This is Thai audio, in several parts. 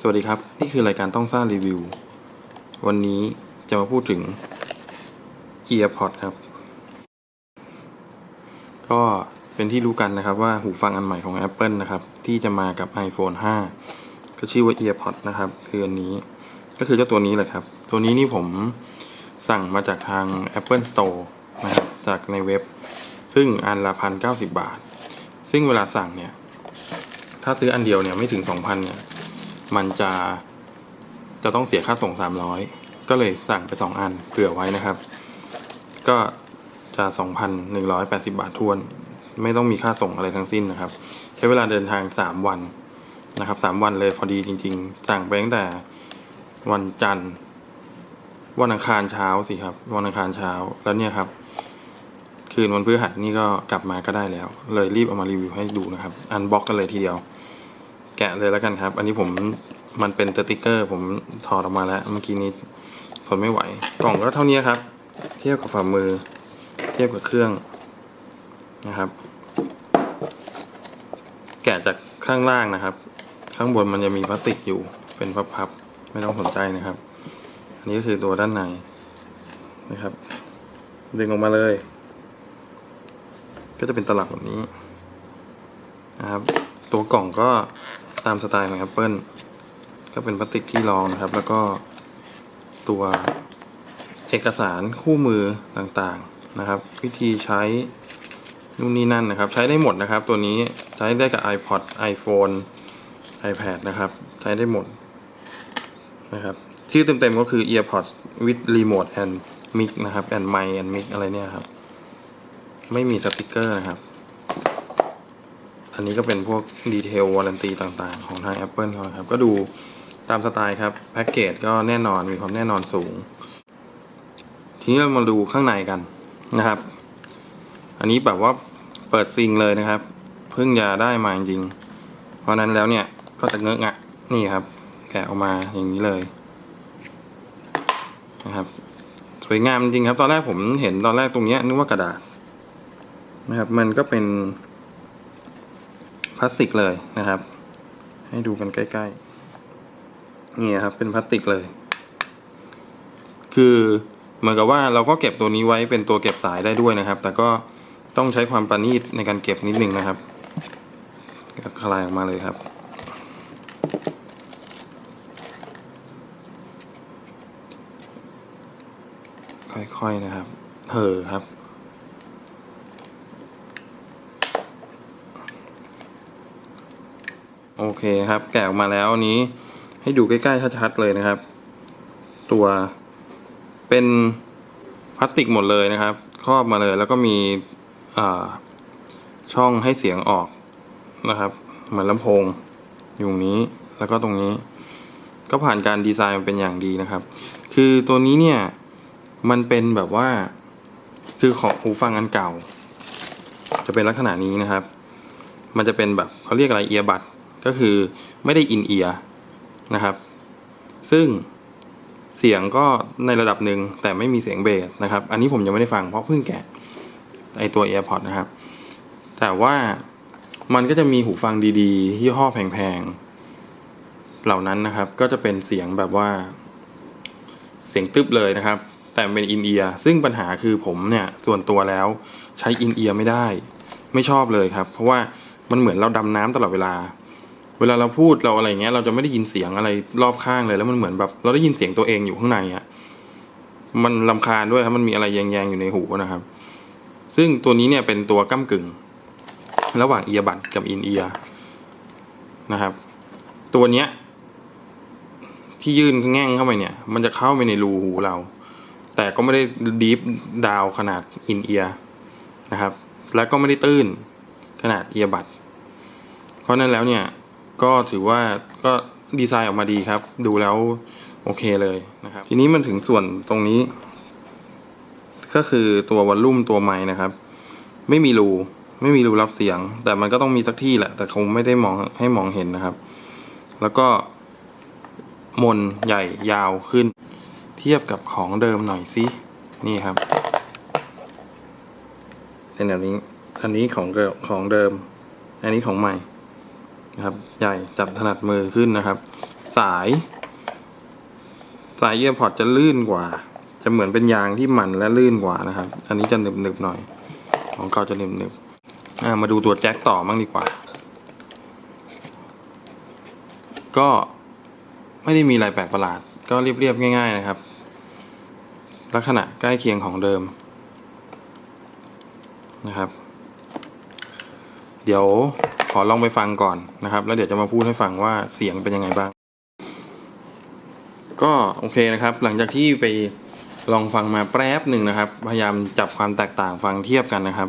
สวัสดีครับ นี่คือรายการต้องสร้างรีวิว วันนี้จะมาพูดถึง EarPod ครับ ก็เป็นที่รู้กันนะครับว่าหูฟังอันใหม่ของ Apple นะครับ ที่จะมากับ iPhone 5 ก็ชื่อว่า EarPod นะครับ คืออันนี้ก็คือเจ้าตัวนี้แหละครับ ตัวนี้นี่ผมสั่งมาจากทาง Apple Store นะครับจากในเว็บ ซึ่งอันละพันเก้าสิบบาท ซึ่งเวลาสั่งเนี่ย ถ้าซื้ออันเดียวเนี่ยไม่ถึงสองพันเนี่ย มันจะจะต้องเสียค่าส่ง 300 ก็เลยสั่งไป 2 อันเผื่อไว้นะครับ ก็จะ 2,180 บาททวน ไม่ต้องมีค่าส่งอะไรทั้งสิ้นนะครับ ใช้เวลาเดินทาง 3 วันนะครับ3วันเลยพอดีจริง ๆ สั่งไปตั้งแต่วันจันทร์ วันอังคารเช้าสิครับ วันอังคารเช้าแล้วเนี่ยครับ คืนวันพฤหัสนี่ก็กลับมาก็ได้แล้ว เลยรีบเอามารีวิวให้ดูนะครับ อันบ็อกกันเลยทีเดียว แกะเลยแล้วกันครับ อันนี้ผมมันเป็นสติกเกอร์ ผมถอดออกมาแล้ว เมื่อกี้นี้ทนไม่ไหว กล่องก็เท่านี้ครับ เทียบกับฝ่ามือ เทียบกับเครื่องนะครับ แกะจากข้างล่างนะครับ ข้างบนมันจะมีพลาสติกอยู่เป็นพับๆไม่ต้องสนใจนะครับ อันนี้ก็คือตัวด้านในนะครับ ดึงออกมาเลย ก็จะเป็นตลับแบบนี้นะครับ ตัวกล่องก็ ตามสไตล์ของ Apple ก็เป็นพลาสติกที่รองนะครับ แล้วก็ตัวเอกสารคู่มือต่างๆนะครับ วิธีใช้นู่นนี่นั่นนะครับ ใช้ได้หมดนะครับ ตัวนี้ใช้ได้กับ iPod iPhone iPad นะครับ ใช้ได้หมดนะครับ ชื่อเต็มๆก็คือ EarPods with Remote and Mic นะครับ and Mic and Mic อะไรเนี่ยครับ ไม่มีสติกเกอร์นะครับ อันนี้ก็เป็นพวกดีเทลวารันตีต่างๆ ของทาง Apple เขาครับ ก็ดูตามสไตล์ครับ แพ็กเกจก็แน่นอนมีความแน่นอนสูง ทีนี้เรามาดูข้างในกันนะครับ อันนี้แบบว่าเปิดซิงเลยนะครับ เพิ่งจะได้มาจริงๆเพราะนั้นแล้วเนี่ยก็จะเงอะงะนี่ครับ แกะออกมาอย่างนี้เลยนะครับสวยงามจริงครับ ตอนแรกผมเห็นตอนแรกตรงเนี้ยนึกว่ากระดาษนะครับ มันก็เป็น พลาสติกเลยนะครับ ให้ดูกันใกล้ๆนี่ครับเป็นพลาสติกเลย คือเหมือนกับว่าเราก็เก็บตัวนี้ไว้เป็นตัวเก็บสายได้ด้วยนะครับ แต่ก็ต้องใช้ความประณีตในการเก็บนิดนึงนะครับคลายออกมาเลยครับค่อยๆนะครับเห่อครับ โอเคครับ แกะออกมาแล้วนี้ ให้ดูใกล้ๆชัดๆเลยนะครับ ตัวเป็นพลาสติกหมดเลยนะครับ ครอบมาเลยแล้วก็มีช่องให้เสียงออกนะครับ เหมือนลำโพงอยู่นี้แล้วก็ตรงนี้ ก็ผ่านการดีไซน์มาเป็นอย่างดีนะครับ คือตัวนี้เนี่ยมันเป็นแบบว่าคือของหูฟังอันเก่า จะเป็นลักษณะนี้นะครับ มันจะเป็นแบบเขาเรียกอะไรเอียบัด ก็คือไม่ได้อินเอียร์นะครับ ซึ่งเสียงก็ในระดับหนึ่งแต่ไม่มีเสียงเบสนะครับ อันนี้ผมยังไม่ได้ฟังเพราะเพิ่งแกะไอตัว AirPods นะครับ แต่ว่ามันก็จะมีหูฟังดีๆยี่ห้อแพงๆ เหล่านั้นนะครับ ก็จะเป็นเสียงแบบว่าเสียงตึบเลยนะครับ แต่เป็นอินเอียร์ซึ่งปัญหาคือผมเนี่ยส่วนตัวแล้วใช้อินเอียร์ไม่ได้ ไม่ชอบเลยครับ เพราะว่ามันเหมือนเราดำน้ำตลอดเวลา เวลาเราพูดเราอะไรเงี้ย เราจะไม่ได้ยินเสียงอะไรรอบข้างเลย แล้วมันเหมือนแบบ เราได้ยินเสียงตัวเองอยู่ข้างในอะมันลำคาญด้วยครับมันมีอะไรแยงๆอยู่ในหูนะครับ ซึ่งตัวนี้เนี่ยเป็นตัวก้ากึ่ง ระหว่างเอียบัดกับอินเอียนะครับ ตัวเนี้ย ที่ยื่นแง่งเข้าไปเนี่ย มันจะเข้าไปในรูหูเรา แต่ก็ไม่ได้ดีฟดาวขนาดอินเอียนะครับ แล้วก็ไม่ได้ตื้นขนาดเอียบัดเพราะนั้นแล้วเนี่ย ก็ถือว่าก็ดีไซน์ออกมาดีครับ ดูแล้วโอเคเลยนะครับ ทีนี้มันถึงส่วนตรงนี้ ก็คือตัววอลลุ่มตัวไม้นะครับ ไม่มีรูไม่มีรูรับเสียง แต่มันก็ต้องมีสักที่แหละ แต่คงไม่ได้มองให้มองเห็นนะครับ แล้วก็มนใหญ่ยาวขึ้น เทียบกับของเดิมหน่อยสินี่ครับเป็นแบบนี้อันนี้ของเดิมของเดิม อันนี้ของใหม่ นะครับ ใหญ่จับถนัดมือขึ้นนะครับ สาย สายเอียร์พอร์ตจะลื่นกว่า จะเหมือนเป็นยางที่หมันและลื่นกว่านะครับ อันนี้จะหนึบหนึบหน่อย ของเก่าจะหนึบหนึบมาดูตัวแจ็คต่อมั่งดีกว่า ก็ไม่ได้มีอะไรแปลกประหลาด ก็เรียบๆง่าย ๆนะครับ ลักษณะใกล้เคียงของเดิมนะครับ เดี๋ยว อลองไปฟังก่อนนะครับ แล้วเดี๋ยวจะมาพูดให้ฟังว่าเสียงเป็นยังไงบ้าง ก็โอเคนะครับ หลังจากที่ไปลองฟังมาแป๊บหนึ่งนะครับ พยายามจับความแตกต่างฟังเทียบกันนะครับ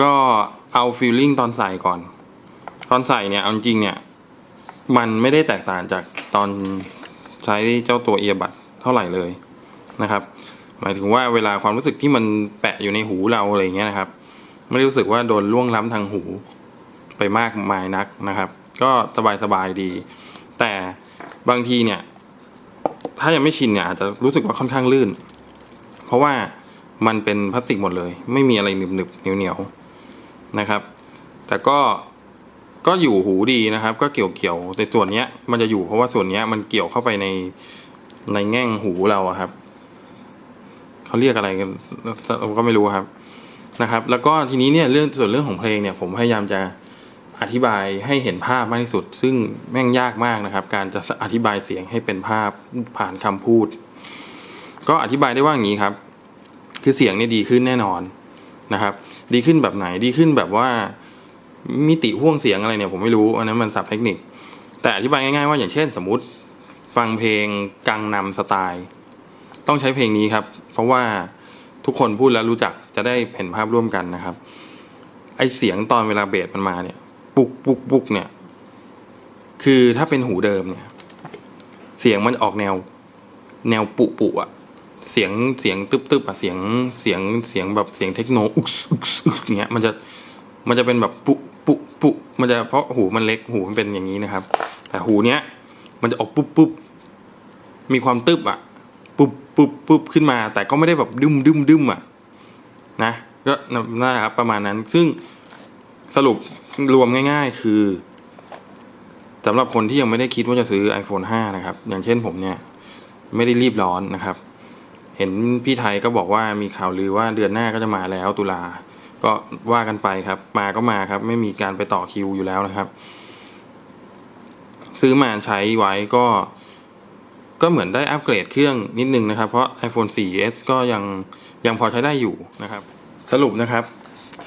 ก็เอาฟีลลิ่งตอนใส่ก่อน ตอนใส่เนี่ยเอาจริงเนี่ย มันไม่ได้แตกต่างจากตอนใช้เจ้าตัวเอียบัดเท่าไหร่เลยนะครับ หมายถึงว่าเวลาความรู้สึกที่มันแปะอยู่ในหูเราอะไรเงี้ยนะครับ ไม่ได้รู้สึกว่าโดนล่วงล้ำทางหูไปมากมายนักนะครับ ก็สบายสบายดี แต่บางทีเนี่ย ถ้ายังไม่ชินเนี่ยอาจจะรู้สึกว่าค่อนข้างลื่น เพราะว่ามันเป็นพลาสติกหมดเลย ไม่มีอะไรหนึบหนึบเหนียวเหนียวนะครับ แต่ก็ก็อยู่หูดีนะครับ ก็เกี่ยวเกี่ยวๆแต่ส่วนเนี้ย มันจะอยู่เพราะว่าส่วนเนี้ยมันเกี่ยวเข้าไปในในแง่งหูเราอะครับเขาเรียกอะไรกันเราก็ไม่รู้ครับ นะครับ แล้วก็ทีนี้เนี่ยเรื่องส่วนเรื่องของเพลงเนี่ยผมพยายามจะอธิบายให้เห็นภาพมากที่สุด ซึ่งแม่งยากมากนะครับ การจะอธิบายเสียงให้เป็นภาพผ่านคำพูด ก็อธิบายได้ว่าอย่างนี้ครับ คือเสียงเนี่ยดีขึ้นแน่นอนนะครับ ดีขึ้นแบบไหนดีขึ้นแบบว่ามิติห่วงเสียงอะไรเนี่ยผมไม่รู้อันนั้นมันศัพท์เทคนิค แต่อธิบายง่ายๆว่าอย่างเช่น สมมติฟังเพลงกังนำสไตล์ ต้องใช้เพลงนี้ครับ เพราะว่า ทุกคนพูดแล้วรู้จักจะได้เห็นภาพร่วมกันนะครับ ไอเสียงตอนเวลาเบสมันมาเนี่ย ปุกปุกปุกเนี่ย คือถ้าเป็นหูเดิมเนี่ย เสียงมันออกแนว แนวปุปุอะเสียงเสียงตึบตึบอะเสียงเสียงเสียงแบบเสียงเทคโนอุกอุกอุกเงี้ย มันจะมันจะเป็นแบบปุปุปุมันจะเพราะหูมันเล็กหูมันเป็นอย่างนี้นะครับ แต่หูเนี้ย มันจะออกปุ๊บปุ๊บมีความตึบอะ ปุ๊บปุ๊บปุ๊บขึ้นมา แต่ก็ไม่ได้แบบดึมดึมดึมอะนะก็น่าครับประมาณนั้นซึ่งสรุปรวมง่าย ๆ คือสำหรับคนที่ยังไม่ได้คิดว่าจะซื้อ iPhone 5 นะครับ อย่างเช่นผมเนี่ย ไม่ได้รีบร้อนนะครับ เห็นพี่ไทยก็บอกว่ามีข่าวลือว่าเดือนหน้าก็จะมาแล้วตุลา ก็ว่ากันไปครับ มาก็มาครับ ไม่มีการไปต่อคิวอยู่แล้วนะครับ ซื้อมาใช้ไว้ก็ ก็เหมือนได้อัปเกรดเครื่องนิดนึงนะครับ เพราะ iPhone 4S ก็ยังยังพอใช้ได้อยู่นะครับ สรุปนะครับ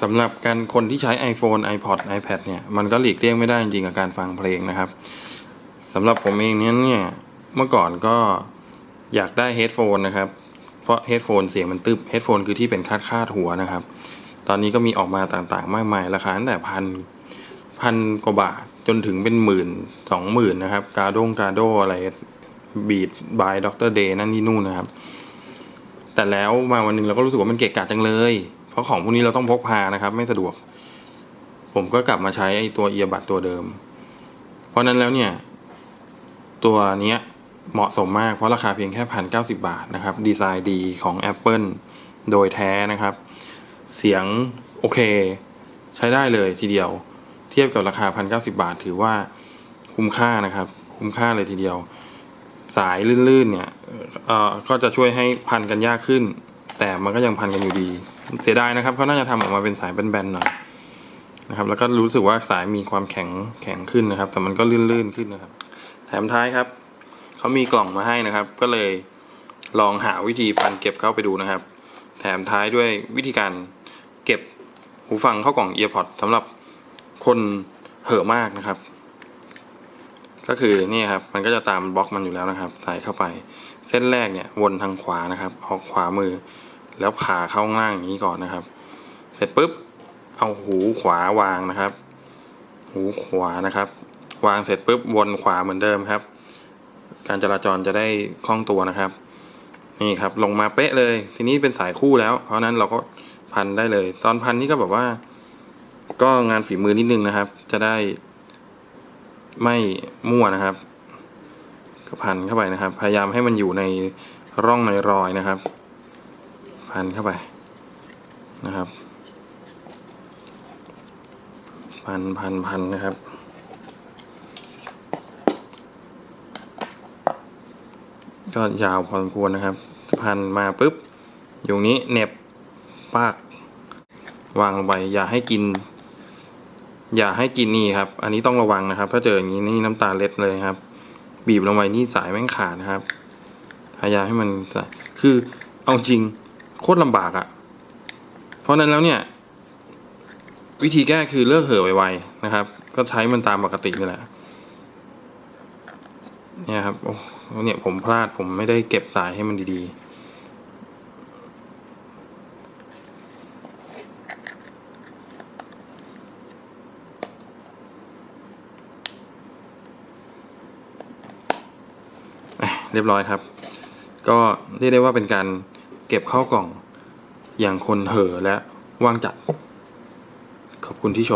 สำหรับการคนที่ใช้ iPhone iPod iPad เนี่ยมันก็หลีกเลี่ยงไม่ได้จริงกับการฟังเพลงนะครับสำหรับผมเองเนี่ยเนี่ยเมื่อก่อนก็อยากได้เฮดโฟนนะครับ เพราะเฮดโฟนเสียงมันตึบเฮดโฟนคือที่เป็นคาดคาดหัวนะครับ ตอนนี้ก็มีออกมาต่างๆ มากมายราคาตั้งแต่พันพันกว่าบาทจนถึงเป็นหมื่นสองหมื่นนะครับ กาโดงกาโดอะไร บีดบายด็อกเตอร์เดย์นั่นนี่นู่นนะครับ แต่แล้วมาวันหนึ่งเราก็รู้สึกว่ามันเกะกะจังเลย เพราะของพวกนี้เราต้องพกพานะครับ ไม่สะดวก ผมก็กลับมาใช้ไอ้ตัวเอียบัดตัวเดิม เพราะนั้นแล้วเนี่ย ตัวเนี้ยเหมาะสมมากเพราะราคาเพียงแค่พันเก้าสิบาทนะครับ ดีไซน์ดีของ Apple โดยแท้นะครับ เสียงโอเค ใช้ได้เลยทีเดียว เทียบกับราคาพันเก้าสิบาท ถือว่าคุ้มค่านะครับ คุ้มค่าเลยทีเดียว สายลื่นๆเนี่ยเอ่อก็จะช่วยให้พันกันยากขึ้น แต่มันก็ยังพันกันอยู่ดี เสียดายนะครับเขาน่าจะทำออกมาเป็นสายแบนๆหน่อยนะครับแล้วก็รู้สึกว่าสายมีความแข็งแข็งขึ้นนะครับ แต่มันก็ลื่นๆขึ้นนะครับ แถมท้ายครับเขามีกล่องมาให้นะครับ ก็เลยลองหาวิธีพันเก็บเข้าไปดูนะครับ แถมท้ายด้วยวิธีการเก็บหูฟังเข้ากล่อง EarPod สำหรับคนเห่อะมากนะครับ ก็คือนี่ครับมันก็จะตามบล็อกมันอยู่แล้วนะครับ ใส่เข้าไป เส้นแรกเนี่ยวนทางขวานะครับ ออกขวามือ แล้วผ่าเข้าข้างล่างอย่างนี้ก่อนนะครับ เสร็จปุ๊บเอาหูขวาวางนะครับ หูขวานะครับ วางเสร็จปุ๊บวนขวาเหมือนเดิมครับ การจราจรจะได้คล่องตัวนะครับ นี่ครับลงมาเป๊ะเลย ทีนี้เป็นสายคู่แล้ว เพราะฉะนั้นเราก็พันได้เลย ตอนพันนี่ก็แบบว่า ก็งานฝีมือนิดนึงนะครับ จะได้ ไม่มั่วนะครับก็พันเข้าไปนะครับ พยายามให้มันอยู่ในร่องในรอยนะครับ พันเข้าไปนะครับ พันพันพันนะครับก็ยาวพอสมควรนะครับ พันมาปุ๊บอยู่นี้เน็บปาก วางลงไปอย่าให้กิน อย่าให้กินนี่ครับ อันนี้ต้องระวังนะครับ ถ้าเจออย่างนี้นี่น้ำตาเล็ดเลยครับ บีบลงไปนี่สายแม่งขาดนะครับ พยายามให้มันคือเอาจริงโคตรลำบากอะ่ะ เพราะนั้นแล้วเนี่ย วิธีแก้คือเลิกเห่อไวๆนะครับ ก็ใช้มันตามปกตินี่แหละ เนี่ยครับโอ้เนี่ยผมพลาดผมไม่ได้เก็บสายให้มันดีๆ เรียบร้อยครับ ก็เรียกได้ว่าเป็นการเก็บเข้ากล่องอย่างคนเห่อและว่างจัด ขอบคุณที่ชม